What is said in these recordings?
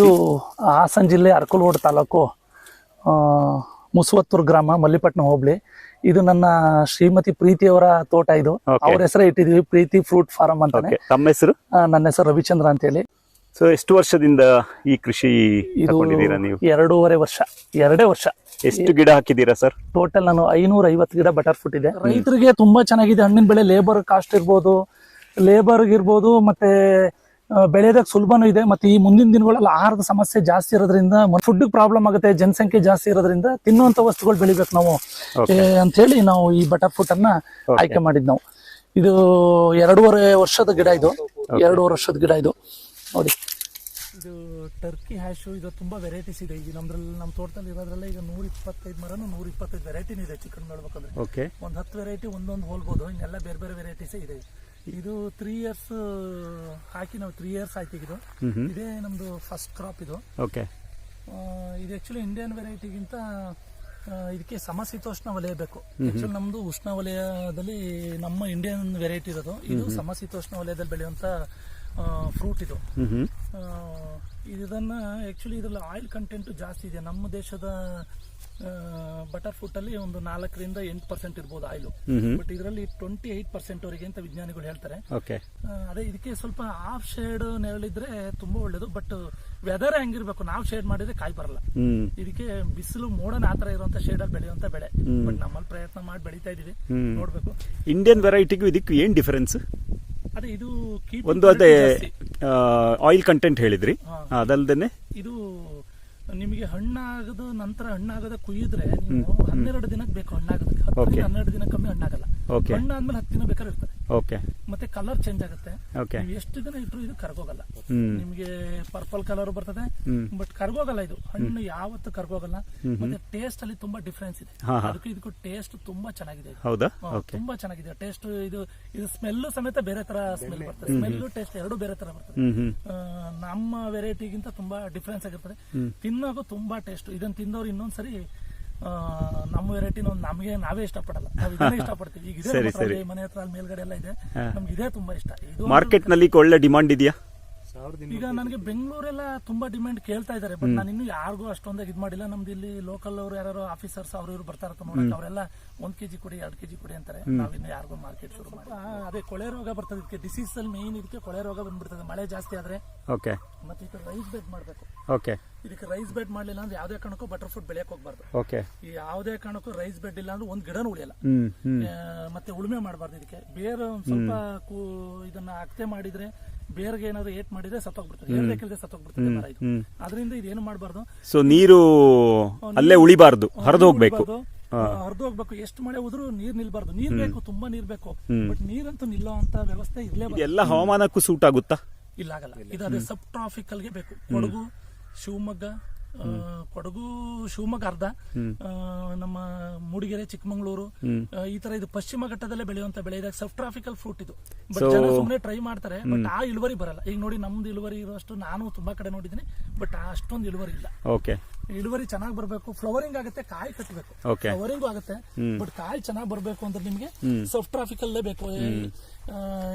ಇದು ಹಾಸನ ಜಿಲ್ಲೆ ಅರ್ಕಲ್ವೋಡ್ ತಾಲೂಕು ಮುಸುವತ್ತೂರು ಗ್ರಾಮ ಮಲ್ಲಿಪಟ್ಟಣ ಹೋಬಳಿ. ಇದು ನನ್ನ ಶ್ರೀಮತಿ ಪ್ರೀತಿಯವರ ತೋಟ ಇದು. ಅವ್ರ ಹೆಸರೇ ಇಟ್ಟಿದೀವಿ ಪ್ರೀತಿ ಫ್ರೂಟ್ ಫಾರ್ಮ್ ಅಂತಾನೆ. ತಮ್ಮ ಹೆಸರು? ನನ್ನ ಹೆಸರು ರವಿಚಂದ್ರ ಅಂತ ಹೇಳಿ ಸೊ ಎಷ್ಟು ವರ್ಷದಿಂದ ಈ ಕೃಷಿ ಇದು ಎರಡೂವರೆ ವರ್ಷ ಎರಡೇ ವರ್ಷ. ಎಷ್ಟು ಗಿಡ ಹಾಕಿದ್ದೀರಾ ಸರ್? ಟೋಟಲ್ ನಾನು ಐನೂರ ಐವತ್ತು ಗಿಡ ಬಟರ್ ಫ್ರೂಟ್ ಇದೆ. ರೈತರಿಗೆ ತುಂಬಾ ಚೆನ್ನಾಗಿದೆ. ಹಣ್ಣಿನ ಬೆಳೆ ಲೇಬರ್ ಕಾಸ್ಟ್ ಇರ್ಬೋದು ಲೇಬರ್ ಇರ್ಬೋದು ಮತ್ತೆ ಬೆಳೆಯೋದಕ್ಕೆ ಸುಲಭನೂ ಇದೆ. ಮತ್ತೆ ಈ ಮುಂದಿನ ದಿನಗಳಲ್ಲಿ ಆಹಾರದ ಸಮಸ್ಯೆ ಜಾಸ್ತಿ ಇರೋದ್ರಿಂದ ಫುಡ್ ಪ್ರಾಬ್ಲಮ್ ಆಗುತ್ತೆ ಜನಸಂಖ್ಯೆ ಜಾಸ್ತಿ ಇರೋದ್ರಿಂದ ತಿನ್ನುವಂತ ವಸ್ತುಗಳು ಬೆಳಿಬೇಕು ನಾವು. ಅಂತ ಹೇಳಿ ನಾವು ಈ ಬಟರ್ ಫ್ರೂಟ್ ಅನ್ನ ಆಯ್ಕೆ ಮಾಡಿದ್ ನಾವು. ಇದು ಎರಡೂವರೆ ವರ್ಷದ ಗಿಡ ಇದು. ಎರಡೂವರೆ ವರ್ಷದ ಗಿಡ ಇದು. ನೋಡಿ. ಇದು ಟರ್ಕಿ ಹ್ಯಾಶು ಇದು ತುಂಬಾ ವೆರೈಟೀಸ್ ಇದೆ. ಈಗ ನಮ್ದ್ರಲ್ಲಿ ನಮ್ಮ ತೋಟದಲ್ಲಿ ಇರೋದ್ರಲ್ಲ ಈಗ ನೂರ ಇಪ್ಪತ್ತೈದು ಮರನು ನೂರ ಇಪ್ಪತ್ತೈದು ವೆರೈಟಿನೂ ಇದೆ ಚಿಕನ್ ಮಾಡ್ಬೇಕಂದ್ರೆ ಒಂದ್ ಒಂದು ಹತ್ತು ವೆರೈಟಿ ಒಂದೊಂದು ಹೋಲ್ಬೋದು. ಇನ್ನೆಲ್ಲ ಬೇರೆ ಬೇರೆ ವೆರೈಟೀಸ್ ಇದೆ. ಇದು ತ್ರೀ ಇಯರ್ಸ್ ಹಾಕಿ ನಾವು ತ್ರೀ ಇಯರ್ಸ್ ಆಯ್ತು ಇದು. ಇದೇ ನಮ್ದು ಫಸ್ಟ್ ಕ್ರಾಪ್ ಇದು. ಓಕೆ ಆ, ಇದು ಆಕ್ಚುಲಿ ಇಂಡಿಯನ್ ವೆರೈಟಿಗಿಂತ ಇದಕ್ಕೆ ಸಮಶೀತೋಷ್ಣ ವಲಯ ಬೇಕು. ಆಕ್ಚುಲಿ ನಮ್ದು ಉಷ್ಣ ವಲಯದಲ್ಲಿ ನಮ್ಮ ಇಂಡಿಯನ್ ವೆರೈಟಿ ಇರೋದು. ಇದು ಸಮಶೀತೋಷ್ಣ ವಲಯದಲ್ಲಿ ಬೆಳೆಯುವಂತ ಫ್ರೂಟ್ ಇದು. ಇದನ್ನ ಆ್ಯಕ್ಚುಲಿ ಇದರಲ್ಲಿ ಆಯಿಲ್ ಕಂಟೆಂಟು ಜಾಸ್ತಿ ಇದೆ. ನಮ್ಮ ದೇಶದ ಬಟರ್ ಫ್ರೂಟ್ ಅಲ್ಲಿ ಒಂದು ನಾಲ್ಕರಿಂದ ಎಂಟು ಪರ್ಸೆಂಟ್ ಇರ್ಬೋದು ಆಯಿಲ್ ಬಟ್ ಇದರಲ್ಲಿ ಟ್ವೆಂಟಿ ಏಟ್ ಪರ್ಸೆಂಟ್ ವರೆಗೆ ಅಂತ ವಿಜ್ಞಾನಿಗಳು ಹೇಳ್ತಾರೆ. ಓಕೆ ಅದೇ ಇದಕ್ಕೆ ಸ್ವಲ್ಪ ಆಫ್ ಶೇಡ್ ನೆರಳಿದ್ರೆ ತುಂಬಾ ಒಳ್ಳೇದು. ಬಟ್ ವೆದರ್ ಹೆಂಗಿರ್ಬೇಕು? ನಾವು ಶೇಡ್ ಮಾಡಿದ್ರೆ ಕಾಯಿ ಬರಲ್ಲ. ಇದಕ್ಕೆ ಬಿಸಿಲು ಮೋಡನ ಆತರ ಇರುವಂತ ಶೇಡ್ ಅಲ್ಲಿ ಬೆಳೆಯುವಂತ ಬೆಳೆ. ಬಟ್ ನಮ್ಮಲ್ಲಿ ಪ್ರಯತ್ನ ಮಾಡಿ ಬೆಳಿತಾ ಇದೀವಿ. ನೋಡ್ಬೇಕು. ಇಂಡಿಯನ್ ವೆರೈಟಿಗೂ ಇದಕ್ಕೂ ಏನ್ ಡಿಫರೆನ್ಸ್ ಅದೇ ಇದು ಒಂದು ಅದೇ. ಆಯಿಲ್ ಕಂಟೆಂಟ್ ಹೇಳಿದ್ರಿ. ಅದಲ್ದೇನೆ? ಇದು ನಿಮಗೆ ಹಣ್ಣಾಗದ ನಂತರ ಹಣ್ಣಾಗದ ಕುಯ್ಯಿದ್ರೆ ನೀವು ಹನ್ನೆರಡು ದಿನಕ್ಕೆ ಬೇಕು ಹಣ್ಣಾಗದಕ್ಕೆ. ಹನ್ನೆರಡು ದಿನ ಕಮ್ಮಿ ಹಣ್ಣಾಗಲ್ಲ. ಹಣ್ಣಾದ್ಮೇಲೆ ಹತ್ತು ದಿನ ಬೇಕಾದ್ರೆ ಇರ್ತದೆ. ಓಕೆ ಮತ್ತೆ ಕಲರ್ ಚೇಂಜ್ ಆಗುತ್ತೆ. ಓಕೆ ನೀವು ಎಷ್ಟು ದಿನ ಇಟ್ಟರು ಇದು ಕರ್ಗೋಗಲ್ಲ. ನಿಮಗೆ ಪರ್ಪಲ್ ಕಲರ್ ಬರ್ತದೆ ಬಟ್ ಕರ್ಗೋಗಲ್ಲ ಇದು. ಹಣ್ಣು ಯಾವತ್ತು ಕರ್ಗೋಗಲ್ಲ. ಮತ್ತೆ ಟೇಸ್ಟ್ ಅಲ್ಲಿ ತುಂಬಾ ಡಿಫ್ರೆನ್ಸ್ ಇದೆ. ಅದಕ್ಕೆ ಇದಕ್ಕೂ ಟೇಸ್ಟ್ ತುಂಬಾ ಚೆನ್ನಾಗಿದೆ ಹೌದಾ? ಓಕೆ ತುಂಬಾ ಚೆನ್ನಾಗಿದೆ. ಟೇಸ್ಟ್ ಇದು ಇದು ಸ್ಮೆಲ್ ಸಮೇತ ಬೇರೆ ತರ ಸ್ಮೆಲ್ ಬರ್ತದೆ. ಸ್ಮೆಲ್ ಟೇಸ್ಟ್ ಎರಡು ಬೇರೆ ತರ ಬರ್ತದೆ. ನಮ್ಮ ವೆರೈಟಿಗಿಂತ ತುಂಬಾ ಡಿಫ್ರೆನ್ಸ್ ಆಗಿರ್ತದೆ. ತಿನ್ನೋಕು ತುಂಬಾ ಟೇಸ್ಟ್ ಇದನ್ನ ತಿಂದವ್ರು ಇನ್ನೊಂದ್ಸರಿ ನಮ್ಮ ವೆರೈಟಿ ನಮಗೆ ನಾವೇ ಇಷ್ಟಪಡಲ್ಲ. ನಾವು ಇದನ್ನೇ ಇಷ್ಟಪಡ್ತೀವಿ. ಈಗ ಇದೆ ಮನೆ ಹತ್ರ ಮೇಲ್ಗಡೆ ಎಲ್ಲ ಇದೆ. ನಮ್ಗೆ ಇದೇ ತುಂಬಾ ಇಷ್ಟ. ಇದು ಮಾರ್ಕೆಟ್ನಲ್ಲಿ ಒಳ್ಳೆ ಡಿಮಾಂಡ್ ಇದೆಯಾ? ಈಗ ನನಗೆ ಬೆಂಗಳೂರೆಲ್ಲ ತುಂಬಾ ಡಿಮ್ಯಾಂಡ್ ಕೇಳ್ತಾ ಇದ್ದಾರೆ ಬಟ್ ನಾನು ಇನ್ನು ಯಾರಿಗೂ ಅಷ್ಟೊಂದಾಗಿ ಇದ್ ಮಾಡಿಲ್ಲ. ನಮ್ದು ಇಲ್ಲಿ ಲೋಕಲ್ ಅವರು ಯಾರು ಆಫೀಸರ್ಸ್ ಅವ್ರ ಇವ್ರು ಬರ್ತಾರ ನೋಡಕ್ಕೆ ಅವರೆಲ್ಲ ಒಂದ್ ಕೆಜಿ ಕೊಡಿ ಎರಡ್ ಕೆಜಿ ಕೊಡಿ ಅಂತಾರೆ. ನಾವಿನ್ನು ಯಾರಿಗೂ ಮಾರ್ಕೆಟ್ ಶುರು ಮಾಡಿ ಅದೇ ಕೊಳೆ ರೋಗ ಬರ್ತದೆ ಇದಕ್ಕೆ. ಡಿಸೀಸ್ ಅಲ್ಲಿ ಮೇನ್ ಇದಕ್ಕೆ ಕೊಳೆ ರೋಗ ಬಂದ್ಬಿಡ್ತದೆ. ಮಳೆ ಜಾಸ್ತಿ ಆದ್ರೆ ಓಕೆ ಮತ್ತೆ ಇದಕ್ಕೆ ರೈಸ್ ಬೆಡ್ ಮಾಡ್ಬೇಕು. ಓಕೆ ಇದಕ್ಕೆ ರೈಸ್ ಬೆಡ್ ಮಾಡ್ಲಿಲ್ಲ ಅಂದ್ರೆ ಯಾವ್ದೇ ಕಾರಣಕ್ಕೂ ಬಟರ್ ಫುಡ್ ಬೆಳೆಯಕ್ ಹೋಗ್ಬಾರ್ದು. ಓಕೆ ಈ ಯಾವುದೇ ಕಾರಣಕ್ಕೂ ರೈಸ್ ಬೆಡ್ ಇಲ್ಲ ಅಂದ್ರೆ ಒಂದ್ ಗಿಡನೂ ಉಳಿಯಲ್ಲ. ಮತ್ತೆ ಉಳುಮೆ ಮಾಡಬಾರ್ದು ಇದಕ್ಕೆ. ಬೇರೆ ಸ್ವಲ್ಪ ಕೂ- ಇದನ್ನ ಅಕ್ತೆ ಮಾಡಿದ್ರೆ ಬೇರ್ಗೆ ಏನಾದ್ರು ಏಟ್ ಮಾಡಿದ್ರೆ ಸತ್ತೋಗ್ಬಿಡ್ತದೆ. ಸತ್ತೋಗ್ಬಿಡ್ತದೆ ಮರ ಇದು. ಅದರಿಂದ ಇದೇನು ಮಾಡಬಾರ್ದು? ಸೊ ನೀರು ಅಲ್ಲೇ ಉಳಿಬಾರ್ದು ಹರಿದು ಹೋಗ್ಬೇಕು. ಹರಿದು ಹೋಗ್ಬೇಕು. ಎಷ್ಟು ಮಳೆ ಹೋದ್ರು ನೀರ್ ನಿಲ್ಬಾರ್ದು. ನೀರ್ ಬೇಕು ತುಂಬಾ ನೀರ್ ಬೇಕು. ಬಟ್ ನೀರಂತೂ ನಿಲ್ಲೋ ಅಂತ ವ್ಯವಸ್ಥೆ ಇರ್ಲೇಬಾರ್ದು ಎಲ್ಲ ಹವಾಮಾನಕ್ಕೂ ಸೂಟ್ ಆಗುತ್ತಾ? ಇಲ್ಲ ಆಗಲ್ಲ. ಇದಾದ್ರೆ ಸಬ್ ಟ್ರಾಫಿಕಲ್ಗೆ ಬೇಕು. ಕೊಡಗು ಶಿವಮೊಗ್ಗ ಕೊಡಗು ಶಿವಮೊಗ್ಗ ಅರ್ಧ ನಮ್ಮ ಮೂಡಿಗೆರೆ ಚಿಕ್ಕಮಗಳೂರು ಈ ತರ ಇದು ಪಶ್ಚಿಮ ಘಟ್ಟದಲ್ಲೇ ಬೆಳೆಯುವಂತ ಬೆಳೆ. ಇದಾಗ ಸಬ್ ಟ್ರಾಫಿಕಲ್ ಫ್ರೂಟ್ ಇದು. ಬಟ್ ಜನ ಸುಮ್ಮನೆ ಟ್ರೈ ಮಾಡ್ತಾರೆ ಬಟ್ ಆ ಇಳುವರಿ ಬರಲ್ಲ. ಈಗ ನೋಡಿ ನಮ್ದು ಇಳುವರಿ ಇರುವಷ್ಟು ನಾನು ತುಂಬಾ ಕಡೆ ನೋಡಿದೀನಿ ಬಟ್ ಅಷ್ಟೊಂದು ಇಳುವರಿ ಇಲ್ಲ. ಓಕೆ ಇಳುವರಿ ಚೆನ್ನಾಗಿ ಬರಬೇಕು ಫ್ಲವರಿಂಗ್ ಆಗುತ್ತೆ ಕಾಯಿ ಕಟ್ಟಬೇಕು ಫ್ಲವರಿಂಗು ಫ್ಲವರಿಂಗ್ ಆಗುತ್ತೆ ಬಟ್ ಕಾಯಿ ಚೆನ್ನಾಗಿ ಬರಬೇಕು ಅಂದ್ರೆ ನಿಮಗೆ ಸಬ್ ಟ್ರಾಫಿಕಲ್ಲೇ ಬೇಕು.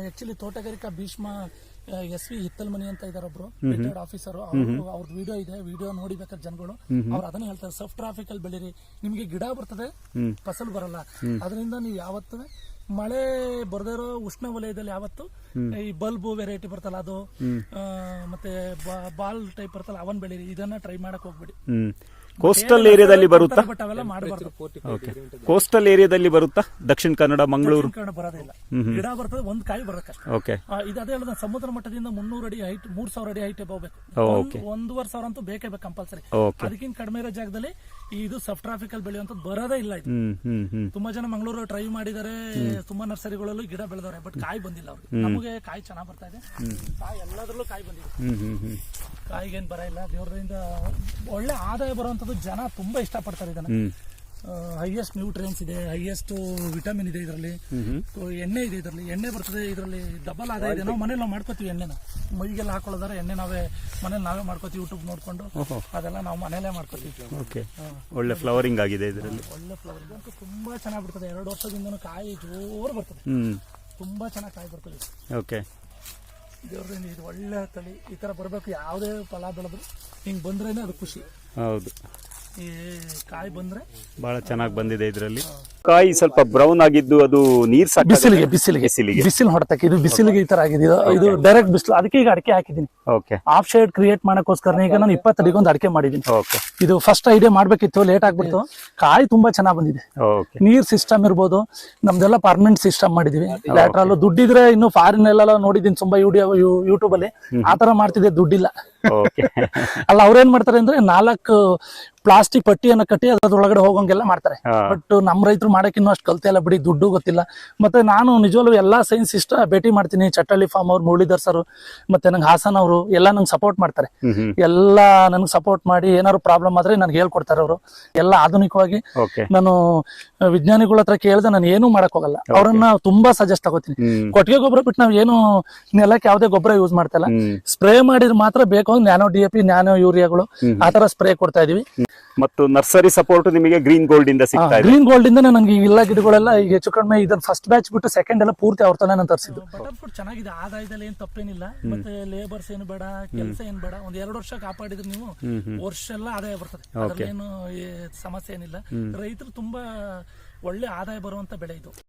ಆಕ್ಚುಲಿ ತೋಟಗಾರಿಕಾ ಭೀಷ್ಮ ಎಸ್ ವಿ ಹಿತ್ತಲ್ಮನಿ ಅಂತ ಇದಾರೆ ಒಬ್ರು ರಿಟೈರ್ಡ್ ಆಫೀಸರ್ ಅವ್ರ ವಿಡಿಯೋ ಇದೆ ವಿಡಿಯೋ ನೋಡಿಬೇಕಾದ ಜನಗಳು ಅವ್ರು ಅದನ್ನ ಹೇಳ್ತಾರೆ ಸಫ್ ಟ್ರಾಫಿಕ್ ಅಲ್ಲಿ ಬೆಳೀರಿ ನಿಮ್ಗೆ ಗಿಡ ಬರ್ತದೆ ಫಸಲ್ ಬರಲ್ಲ. ಅದರಿಂದ ನೀವು ಯಾವತ್ತು ಮಳೆ ಬರದೇ ಇರೋ ಉಷ್ಣ ವಲಯದಲ್ಲಿ ಯಾವತ್ತು ಈ ಬಲ್ಬ್ ವೆರೈಟಿ ಬರ್ತಲ್ಲ ಅದು ಮತ್ತೆ ಬಾಲ್ ಟೈಪ್ ಬರ್ತಲ್ಲ ಅವನ್ ಬೆಳೀರಿ. ಇದನ್ನ ಟ್ರೈ ಮಾಡಕ್ ಹೋಗ್ಬಿಡಿ. ಕೋಸ್ಟಲ್ ಏರಿಯಾದಲ್ಲಿ ಬರುತ್ತಾ? ಬಟ್ ಅವೆಲ್ಲ ಮಾಡಬಾರ್ದು. ಓಕೆ ಕೋಸ್ಟಲ್ ಏರಿಯಾದಲ್ಲಿ ಬರುತ್ತಾ? ದಕ್ಷಿಣ ಕನ್ನಡ ಮಂಗಳೂರು? ಕನ್ನಡ ಗಿಡ ಬರ್ತದೆ ಒಂದ್ ಕಾಯಿ ಓಕೆ ಇದು ಅದೇ ಹೇಳೋದು ಸಮುದ್ರ ಮಟ್ಟದಿಂದ ಮುನ್ನೂರು ಅಡಿ ಹೈಟ್ ಮೂರ್ ಸಾವಿರ ಅಡಿ ಹೈಟ್ ಹೋಗ್ಬೇಕು. Okay. ಒಂದೂವರೆ ಸಾವಿರ ಅಂತೂ ಬೇಕೇ ಬೇಕು ಕಂಪಲ್ಸರಿ ಅದಕ್ಕಿಂತ ಕಡಿಮೆ ಇರೋ ಜಾಗದಲ್ಲಿ ಇದು ಸಬ್ ಟ್ರಾಫಿಕ್ ಅಲ್ಲಿ ಬೆಳೆಯುವಂತ ಬರೋದೇ ಇಲ್ಲ ಇದು. ತುಂಬಾ ಜನ ಮಂಗಳೂರು ಟ್ರೈ ಮಾಡಿದ್ದಾರೆ ತುಂಬಾ ನರ್ಸರಿಗಳಲ್ಲೂ ಗಿಡ ಬೆಳೆದವ್ರೆ ಬಟ್ ಕಾಯಿ ಬಂದಿಲ್ಲ ಅವ್ರು ನಮಗೆ ಕಾಯಿ ಚೆನ್ನಾಗಿ ಬರ್ತಾ ಇದೆ. ಕಾಯಿ ಎಲ್ಲದರಲ್ಲೂ ಕಾಯಿ ಬಂದಿದೆ. ಕಾಯಿಗೇನ್ ಬರ ಇಲ್ಲ. ದೇವ್ರದಿಂದ ಒಳ್ಳೆ ಆದಾಯ ಬರುವಂತದ್ದು ಜನ ತುಂಬಾ ಇಷ್ಟಪಡ್ತಾರೆ ಇದನ್ನ. ಹೈಯೆಸ್ಟ್ ನ್ಯೂಟ್ರಿಯನ್ಸ್ ಇದೆ ಹೈಯೆಸ್ಟ್ ವಿಟಮಿನ್ ಇದೆ ಇದರಲ್ಲಿ. ಎಣ್ಣೆ ಇದೆ ಇದರಲ್ಲಿ. ಎಣ್ಣೆ ಬರ್ತದೆ ಇದರಲ್ಲಿ. ಡಬಲ್ ಆದಾಯ ಇದೆ. ನಾವು ಮನೇಲಿ ನಾವು ಮಾಡ್ಕೋತೀವಿ ಎಣ್ಣೆನ. ಮೈಗೆಲ್ಲ ಹಾಕೊಳ್ಳೋದಾರೆ ಎಣ್ಣೆ ನಾವೇ ಮನೇಲಿ ನಾವೇ ಮಾಡ್ಕೋತೀವಿ ಯೂಟ್ಯೂಬ್ ನೋಡ್ಕೊಂಡು. ಅದೆಲ್ಲ ನಾವು ಮನೇಲೇ ಮಾಡ್ಕೋತೀವಿ. ಓಕೆ. ಒಳ್ಳೆ ಫ್ಲವರಿಂಗ್ ಆಗಿದೆ ಇದರಲ್ಲಿ. ಒಳ್ಳೆ ಫ್ಲವರಿಂಗ್ ಅಂತೂ ತುಂಬಾ ಚೆನ್ನಾಗಿ ಬಿಡ್ತದೆ ಎರಡು ವರ್ಷದಿಂದ ಕಾಯಿ ಜೋರು ಬರ್ತದೆ. ತುಂಬಾ ಚೆನ್ನಾಗಿ ಕಾಯಿ ಬರ್ತದೆ. ಓಕೆ. ದೇವ್ರಿಂದ ಇದು ಒಳ್ಳೆ ತಳಿ. ಈ ತರ ಬರ್ಬೇಕು, ಯಾವುದೇ ಫಲ ಬೆಳೆದ್ರು ಹಿಂಗ್ ಬಂದ್ರೇನೆ ಅದು ಖುಷಿ. ಹೌದು. ಈ ಕಾಯಿ ಬಂದ್ರೆ ಬಹಳ ಚೆನ್ನಾಗಿ ಬಂದಿದೆ ಇದರಲ್ಲಿ. ಕಾಯಿ ಸ್ವಲ್ಪ ಬ್ರೌನ್ ಆಗಿದ್ದು ಅದು ನೀರ್ ಸಾಕ ಬಿಸಿಲಿಗೆ ಬಿಸಿಲಿಗೆ. ಬಿಸಿಲಿಗೆ. ಬಿಸಿಲು ಹೊಡೆತಕ್ಕೆ ಇದು ಬಿಸಿಲಿಗೆ ಈ ತರ ಆಗಿದೆ. ಇದು- ಇದು ಡೈರೆಕ್ಟ್ ಬಿಸಿಲು. ಅದಕ್ಕೆ ಈಗ ಅಡಿಕೆ ಹಾಕಿದೀನಿ ಓಕೆ ಆಫ್ ಶೇಡ್ ಕ್ರಿಯೇಟ್ ಮಾಡಕ್ಕೋಸ್ಕರ ಈಗ ನಾನು ಇಪ್ಪತ್ತಡಿಗೆ ಒಂದು ಅಡಿಕೆ ಮಾಡಿದೀನಿ ಓಕೆ ಇದು ಫಸ್ಟ್ ಐಡಿಯಾ ಮಾಡ್ಬೇಕಿತ್ತು ಲೇಟ್ ಆಗ್ಬಿಡ್ತು. ಕಾಯಿ ತುಂಬಾ ಚೆನ್ನಾಗಿ ಬಂದಿದೆ. ಓಕೆ ನೀರ್ ಸಿಸ್ಟಮ್ ಇರ್ಬೋದು. ನಮ್ದೆಲ್ಲ ಪರ್ಮನೆಂಟ್ ಸಿಸ್ಟಮ್ ಮಾಡಿದೀವಿ. ಲ್ಯಾಟ್ರಲ್ ದುಡ್ಡಿದ್ರೆ ಇನ್ನು ಫಾರಿನ್ ಎಲ್ಲ ನೋಡಿದೀನಿ ತುಂಬಾ ಯೂಡಿಯೋ ಯೂಟ್ಯೂಬ್ ಅಲ್ಲಿ. ಆತರ ಮಾಡ್ತಿದ್ದೆ ದುಡ್ಡಿಲ್ಲ. ಓಕೆ ಅಲ್ಲ ಅವ್ರೇನ್ ಮಾಡ್ತಾರೆ ಅಂದ್ರೆ ನಾಲ್ಕು ಪ್ಲಾಸ್ಟಿಕ್ ಪಟ್ಟಿಯನ್ನ ಕಟ್ಟಿ ಅದ್ರೊಳಗಡೆ ಹೋಗೋಂಗೆಲ್ಲ ಮಾಡ್ತಾರೆ. ಬಟ್ ನಮ್ ರೈತರು ಮಾಡಕ್ಕೆ ಇನ್ನೂ ಅಷ್ಟು ಇಲ್ಲ ಬಿಡಿ ದುಡ್ಡು ಗೊತ್ತಿಲ್ಲ. ಮತ್ತೆ ನಾನು ನಿಜವಾಗ್ಲೂ ಎಲ್ಲಾ ಸೈನ್ಸ್ ಇಷ್ಟ ಭೇಟಿ ಮಾಡ್ತೀನಿ. ಚಟ್ಟಳ್ಳಿ ಫಾರ್ಮ್ ಅವ್ರು ಮುರಳೀಧರ್ ಸರ್ ಮತ್ತೆ ನಂಗೆ ಹಾಸನ್ ಅವರು ಎಲ್ಲ ನಂಗೆ ಸಪೋರ್ಟ್ ಮಾಡ್ತಾರೆ. ಎಲ್ಲ ನನಗೆ ಸಪೋರ್ಟ್ ಮಾಡಿ ಏನಾದ್ರು ಪ್ರಾಬ್ಲಮ್ ಆದ್ರೆ ನನ್ಗೆ ಹೇಳ್ಕೊಡ್ತಾರೆ ಅವರು. ಎಲ್ಲ ಆಧುನಿಕವಾಗಿ ನಾನು ವಿಜ್ಞಾನಿಗಳ ಹತ್ರ ಕೇಳಿದ್ರೆ ನಾನು ಏನೂ ಮಾಡಕ್ ಹೋಗಲ್ಲ. ಅವ್ರನ್ನ ತುಂಬಾ ಸಜೆಸ್ಟ್ ತಗೋತೀನಿ. ಕೊಟ್ಟಿಗೆ ಗೊಬ್ಬರ ಬಿಟ್ಟು ನಾವ್ ಏನು ನೆಲಕ್ಕೆ ಯಾವ್ದೇ ಗೊಬ್ಬರ ಯೂಸ್ ಮಾಡ್ತಾ ಇಲ್ಲ. ಸ್ಪ್ರೇ ಮಾಡಿದ್ರೆ ಮಾತ್ರ ಬೇಕು nano D A P nano ಯೂರಿಯಾಗಳು ಆತರ ತರ ಸ್ಪ್ರೇ ಕೊಡ್ತಾ ಇದೀವಿ. ಮತ್ತು ನರ್ಸರಿ ಸಪೋರ್ಟ್ ನಿಮಗೆ ಗ್ರೀನ್ ಗೋಲ್ಡ್ ಇಂದ ಸಿಗ್ತಾ ಇದೆ. ಗ್ರೀನ್ ಗೋಲ್ಡ್ ಇಂದ ನನಗೆ ಈ ಎಲ್ಲ ಗಿಡಗಳೆಲ್ಲ ಈಗ ಹೆಚ್ಚು ಕಡಿಮೆ ಇದನ್ನ ಫಸ್ಟ್ ಬ್ಯಾಚ್ ಬಿಟ್ಟು ಸೆಕೆಂಡ್ ಎಲ್ಲ ಪೂರ್ತಿ ಅವ್ರ ತಾನೆ ನಾನು ತರಿಸಿದ್ದು. ಚೆನ್ನಾಗಿದೆ ಆದಾಯದಲ್ಲಿ ಏನ್ ತಪ್ಪೇನಿಲ್ಲ. ಮತ್ತೆ ಲೇಬರ್ಸ್ ಏನು ಬೇಡ ಕೆಲಸ ಏನ್ ಬೇಡ ಒಂದ್ ಎರಡು ವರ್ಷ ಕಾಪಾಡಿದ್ರೆ ನೀವು ವರ್ಷ ಎಲ್ಲ ಆದಾಯ ಬರ್ತದೆ. ಅದ್ರಲ್ಲೇನು ಈ ಸಮಸ್ಯೆ ಏನಿಲ್ಲ. ರೈತರು ತುಂಬಾ ಒಳ್ಳೆ ಆದಾಯ ಬರುವಂತ ಬೆಳೆ ಇದು.